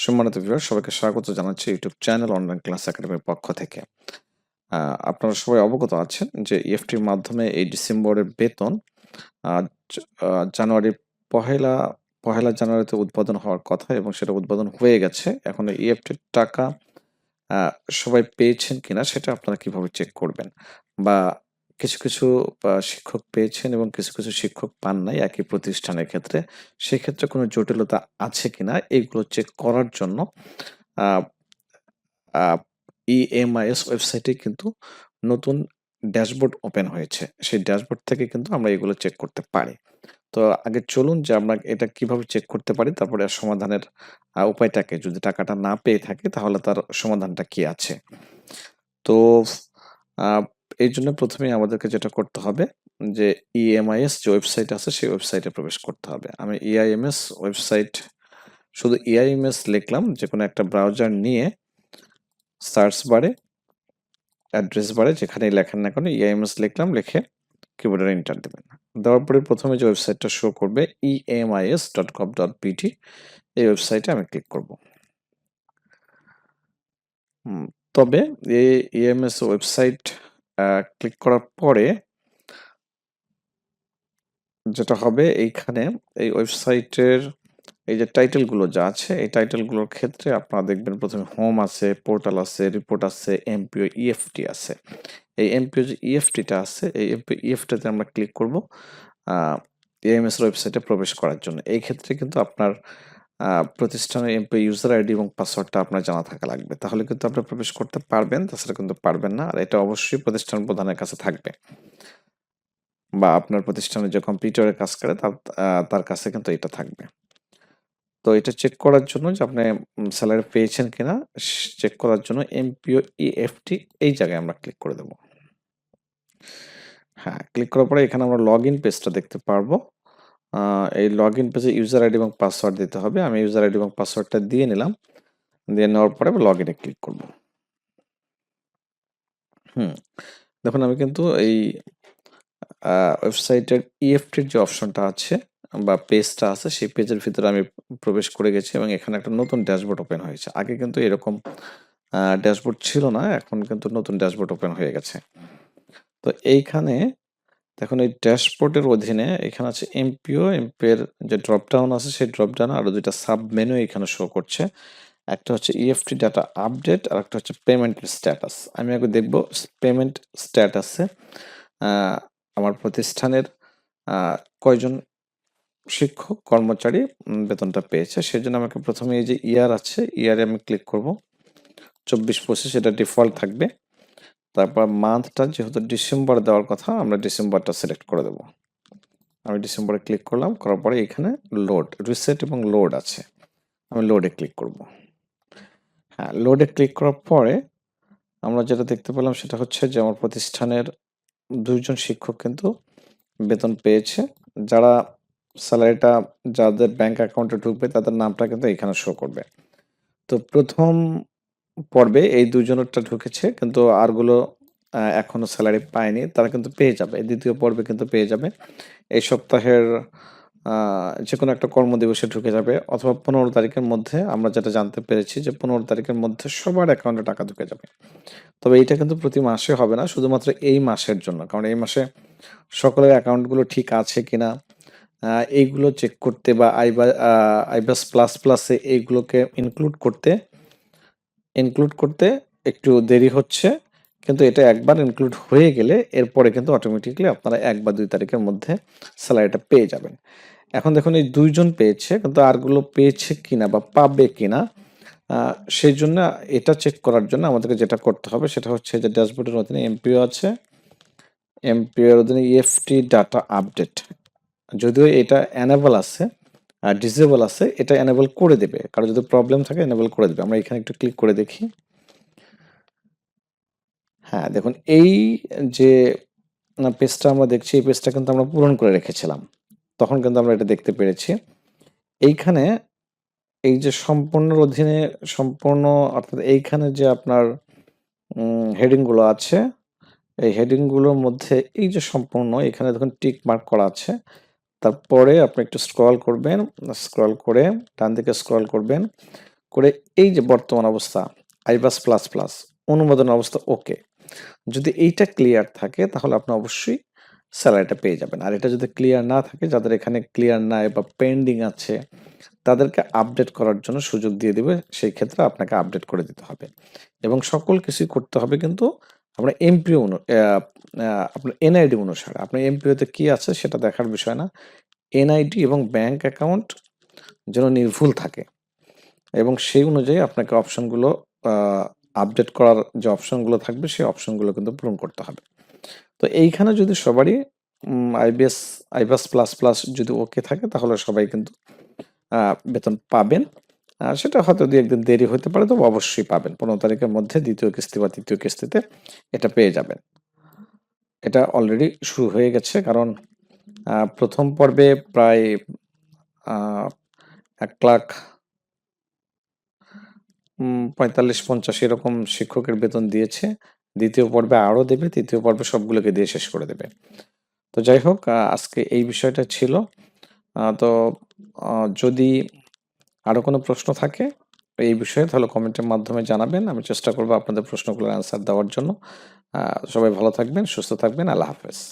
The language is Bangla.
সম্মানিত ভিউয়ার সবাইকে স্বাগত জানাচ্ছি ইউটিউব চ্যানেল অনলাইন ক্লাস একাডেমির পক্ষ থেকে। আপনারা সবাই অবগত আছেন যে ইএফটির মাধ্যমে এই ডিসেম্বরের বেতন আহ, জ- আহ, জানুয়ারির পহেলা পহেলা জানুয়ারিতে উদ্বোধন হওয়ার কথা এবং সেটা উদ্বোধন হয়ে গেছে। এখন ইএফটির টাকা সবাই পেয়েছেন কিনা সেটা আপনারা কীভাবে চেক করবেন? বা কিছু কিছু শিক্ষক পেয়েছেন এবং কিছু কিছু শিক্ষক পান নাই একই প্রতিষ্ঠানের ক্ষেত্রে। সেক্ষেত্রে কোনো জটিলতা আছে কিনা এইগুলো চেক করার জন্য ইএমআইএস ওয়েবসাইটে কিন্তু নতুন ড্যাশবোর্ড ওপেন হয়েছে। সেই ড্যাশবোর্ড থেকে কিন্তু আমরা এগুলো চেক করতে পারি। তো আগে চলুন যে আমরা এটা কীভাবে চেক করতে পারি, তারপরে সমাধানের উপায়টাকে। যদি টাকাটা না পেয়ে থাকে তাহলে তার সমাধানটা কি আছে? তো এই জন্য প্রথমে আমাদেরকে যেটা করতে হবে যে ইএমআইএস যে ওয়েবসাইট আছে সেই ওয়েবসাইটে প্রবেশ করতে হবে। আমি ইআইএমএস ওয়েবসাইট শুধু ইআইএমএস লিখলাম যে কোনো একটা ব্রাউজার নিয়ে সার্চ বারে অ্যাড্রেস বারে যেখানেই লেখেন না কেন ইআইএমএস লিখলাম, লিখে কিবোর্ডের ইন্টার দেবেন। দেওয়ার পরে প্রথমে যে ওয়েবসাইটটা শো করবে E EMIS dot com dot PT এই ওয়েবসাইটে আমি ক্লিক করব। তবে এই ইএমএস ওয়েবসাইট ক্লিক করার পরে যেটা হবে এইখানে এই ওয়েবসাইটের এই যে টাইটেলগুলো যা আছে, এই টাইটেলগুলোর ক্ষেত্রে আপনারা দেখবেন প্রথমে হোম আছে, পোর্টাল আছে, রিপোর্ট আছে, এমপিও, ইএফটি আছে। এই এমপিও যে ইএফটিটা আছে, এই এমপিও, ইএফটিতে আমরা ক্লিক করব এএমএস ওয়েবসাইটে প্রবেশ করার জন্য। এই ক্ষেত্রে কিন্তু আপনার প্রতিষ্ঠানের এমপি ইউজার আইডি এবং পাসওয়ার্ডটা আপনার জানা থাকা লাগবে। তাহলে কিন্তু আপনি প্রবেশ করতে পারবেন, তাছাড়া কিন্তু পারবেন না। আর এটা অবশ্যই প্রতিষ্ঠান প্রধানের কাছে থাকবে। বা আপনার প্রতিষ্ঠানে যে কম্পিউটারে কাজ করে, তার কাছে কিন্তু এটা থাকবে। তো এটা চেক করার জন্য যে আপনি স্যালারি পেয়েছেন কিনা চেক করার জন্য এমপিও ইএফটি এই জায়গায় আমরা ক্লিক করে দেব। হ্যাঁ ক্লিক করার পরে এখানে আমরা লগ ইন পেজটা দেখতে পারব। এই লগ ইন পেজে ইউজার আইডি এবং পাসওয়ার্ড দিতে হবে। আমি ইউজার আইডি এবং পাসওয়ার্ডটা দিয়ে নিলাম। দিয়ে নেওয়ার পরে লগ ইনে ক্লিক করব। হুম, দেখুন আমি কিন্তু এই ওয়েবসাইটের ইএফটির যে অপশনটা আছে বা পেজটা আছে, সেই পেজের ভিতরে আমি প্রবেশ করে গেছি এবং এখানে একটা নতুন ড্যাশবোর্ড ওপেন হয়েছে। আগে কিন্তু এরকম ড্যাশবোর্ড ছিল না, এখন কিন্তু নতুন ড্যাশবোর্ড ওপেন হয়ে গেছে। তো এইখানে দেখুন এই ড্যাশবোর্ডের অধীনে এখানে আছে এমপিও, এমপির যে ড্রপডাউন আছে সেই ড্রপডাউন আরও দুইটা সাব মেনু এখানে শো করছে। একটা হচ্ছে ইএফটি ডাটা আপডেট আর একটা হচ্ছে পেমেন্টের স্ট্যাটাস আমি আগে দেখব পেমেন্ট স্ট্যাটাসে আমার প্রতিষ্ঠানের কয়জন শিক্ষক, কর্মচারী বেতনটা পেয়েছে। সেজন্য আমাকে প্রথমে এই যে ইয়ার আছে ইয়ারে আমি ক্লিক করব। চব্বিশ পঁচিশ, এটা ডিফল্ট থাকবে। তারপর মান্থটা যেহেতু ডিসেম্বর দেওয়ার কথা, আমরা ডিসেম্বরটা সিলেক্ট করে দেব। আমি ডিসেম্বরে ক্লিক করলাম, করার পরে এখানে লোড রিসেট এবং লোড আছে। আমি লোডে ক্লিক করব। হ্যাঁ লোডে ক্লিক করার পরে আমরা যেটা দেখতে পেলাম সেটা হচ্ছে যে আমার প্রতিষ্ঠানের দুইজন শিক্ষক কিন্তু বেতন পেয়েছে। যারা স্যালারিটা যাদের ব্যাংক অ্যাকাউন্টে ঢুকবে, তাদের নামটা কিন্তু এখানে শো করবে। তো প্রথম পর্বে এই দুজনেরটা ঢুকেছে কিন্তু আরগুলো আহ, এখনও স্যালারি পায়নি তারা কিন্তু পেয়ে যাবে দ্বিতীয় পর্বে কিন্তু পেয়ে যাবে। এই সপ্তাহের যে কোনো একটা কর্মদিবসে ঢুকে যাবে অথবা পনেরো তারিখের মধ্যে আমরা যেটা জানতে পেরেছি যে পনেরো তারিখের মধ্যে সবার অ্যাকাউন্টে টাকা ঢুকে যাবে। তবে এইটা কিন্তু প্রতি মাসে হবে না শুধুমাত্র এই মাসের জন্য কারণ এই মাসে সকলের অ্যাকাউন্টগুলো ঠিক আছে কিনা আহ, এইগুলো চেক করতে বা আইবা আইবাস প্লাস প্লাসে এইগুলোকে ইনক্লুড করতে ইনক্লুড করতে একটু দেরি হচ্ছে, কিন্তু এটা একবার ইনক্লুড হয়ে গেলে এরপরে কিন্তু অটোমেটিকলি আপনারা এক বা দুই তারিখের মধ্যে স্যালারিটা পেয়ে যাবেন। এখন দেখুন এই দুইজন পেয়েছে, কিন্তু আরগুলো পেয়েছে কিনা বা পাবে কিনা সেই জন্য এটা চেক করার জন্য আমাদেরকে যেটা করতে হবে সেটা হচ্ছে যে ড্যাশবোর্ডের অধীনে এমপিও আছে। এমপিওর অধীনে ইএফটি ডাটা আপডেট যদিও এটা অ্যানেবল আছে ডিসেবল আছে, এটা অ্যানেবল করে দেবে। কারও যদি প্রবলেম থাকে অ্যানেবল করে দেবে। আমরা এখানে একটু ক্লিক করে দেখি। হ্যাঁ দেখুন, এই যে পেজটা আমরা দেখছি, এই পেজটা কিন্তু আমরা পূরণ করে রেখেছিলাম। তখন কিন্তু আমরা এটা দেখতে পেরেছি। এইখানে এই যে সম্পূর্ণর অধীনে, সম্পূর্ণ, অর্থাৎ এইখানে যে আপনার হেডিংগুলো আছে, এই হেডিংগুলোর মধ্যে এই যে সম্পূর্ণ, এখানে দেখুন টিক মার্ক করা আছে। তারপরে আপনি একটু স্ক্রল করবেন স্ক্রল করে ডান দিকে স্ক্রল করবেন, করে এই যে বর্তমান অবস্থা আইবাস প্লাস প্লাস অনুমোদন অবস্থা ওকে যদি এইটা ক্লিয়ার থাকে, তাহলে আপনি অবশ্যই স্যালারিটা পেয়ে যাবেন। আর এটা যদি ক্লিয়ার না থাকে, যাদের এখানে ক্লিয়ার নাই বা পেন্ডিং আছে, তাদেরকে আপডেট করার জন্য সুযোগ দিয়ে দেবে, সেই ক্ষেত্রে আপনাকে আপডেট করে দিতে হবে। এবং সকল কিছুই করতে হবে কিন্তু আপনার এমপিও অনু আপনার এনআইডি অনুসারে। আপনার এমপিওতে কি আছে সেটা দেখার বিষয় না। এনআইডি এবং ব্যাংক অ্যাকাউন্ট যেন নির্ভুল থাকে এবং সেই অনুযায়ী আপনাকে অপশনগুলো আপডেট করার যে অপশনগুলো থাকবে সেই অপশনগুলো কিন্তু পূরণ করতে হবে। তো এইখানে যদি সবারই আইবিএস আইবাস প্লাস প্লাস যদি ওকে থাকে তাহলে সবাই কিন্তু বেতন পাবেন। সেটা হয়তো দু একদিন দেরি হতে পারে, তবে অবশ্যই পাবেন। পনেরো তারিখের মধ্যে দ্বিতীয় কিস্তি বা তৃতীয় কিস্তিতে এটা পেয়ে যাবেন। এটা অলরেডি শুরু হয়ে গেছে, কারণ প্রথম পর্বে প্রায় এক লাখ পঁয়তাল্লিশ, পঞ্চাশ এরকম শিক্ষকের বেতন দিয়েছে। দ্বিতীয় পর্বে আরও দেবে, তৃতীয় পর্বে সবগুলোকে দিয়ে শেষ করে দেবে। তো যাই হোক আজকে এই বিষয়টা ছিল। তো যদি আরও কোনো প্রশ্ন থাকে, এই বিষয়ে তাহলে কমেন্টের মাধ্যমে জানাবেন। আমি চেষ্টা করব আপনাদের প্রশ্নগুলোর অ্যান্সার দেওয়ার জন্য। সবাই ভালো থাকবেন, সুস্থ থাকবেন। আল্লাহ হাফেজ।